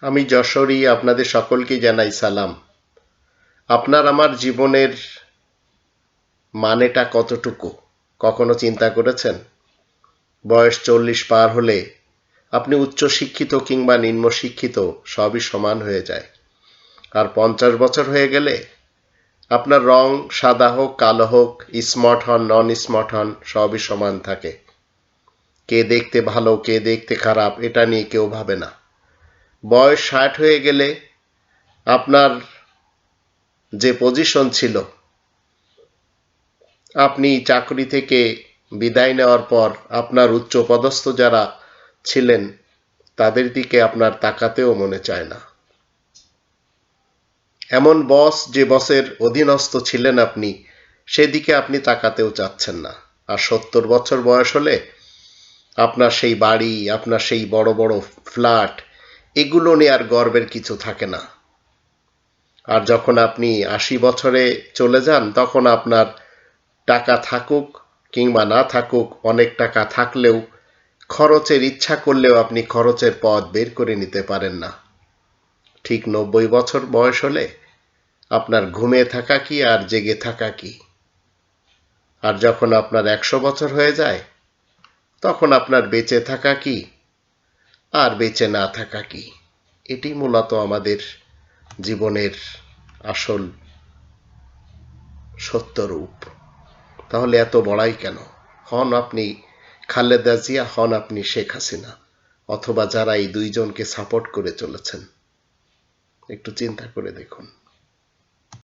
আমি যশোরী আপনাদের সকলকে জানাই সালাম। আপনার আমার জীবনের মানেটা কতটুকু? কখনো চিন্তা করেছেন? বয়স চল্লিশ পার হলে আপনি উচ্চ শিক্ষিত কিংবা নিম্ন শিক্ষিত সবই সমান হয়ে যায়। আর পঞ্চাশ বছর হয়ে গেলে আপনার রং সাদা হোক, কালো হোক, স্মার্ট হন নন স্মার্ট হন, সবই সমান থাকে। কে দেখতে ভালো, কে দেখতে খারাপ, এটা নিয়ে কেউ ভাবে না। বয়স ষাট হয়ে গেলে আপনার যে পজিশন ছিল, আপনি চাকরি থেকে বিদায় নেওয়ার পর আপনার উচ্চ পদস্থ যারা ছিলেন, তাদের দিকে আপনার তাকাতেও মনে চায় না। এমন বস যে বসের অধীনস্থ ছিলেন আপনি, সেদিকে আপনি তাকাতেও চাচ্ছেন না। আর সত্তর বছর বয়স হলে আপনার সেই বাড়ি, আপনার সেই বড় বড় ফ্ল্যাট এগুলো নিয়ে আর গর্বের কিছু থাকে না। আর যখন আপনি আশি বছরে চলে যান, তখন আপনার টাকা থাকুক কিংবা না থাকুক, অনেক টাকা থাকলেও খরচের ইচ্ছা করলেও আপনি খরচের পথ বের করে নিতে পারেন না। ঠিক নব্বই বছর বয়স হলে আপনার ঘুমিয়ে থাকা কি আর জেগে থাকা কি? আর যখন আপনার একশো বছর হয়ে যায়, তখন আপনার বেঁচে থাকা কি আর বেঁচে না থাকা কি? এটি মূলত আমাদের জীবনের আসল সত্যরূপ। তাহলে এত বড়াই কেন? হন আপনি খালেদা জিয়া, হন আপনি শেখ হাসিনা, অথবা যারা এই দুইজনকে সাপোর্ট করে চলেছেন। একটু চিন্তা করে দেখুন।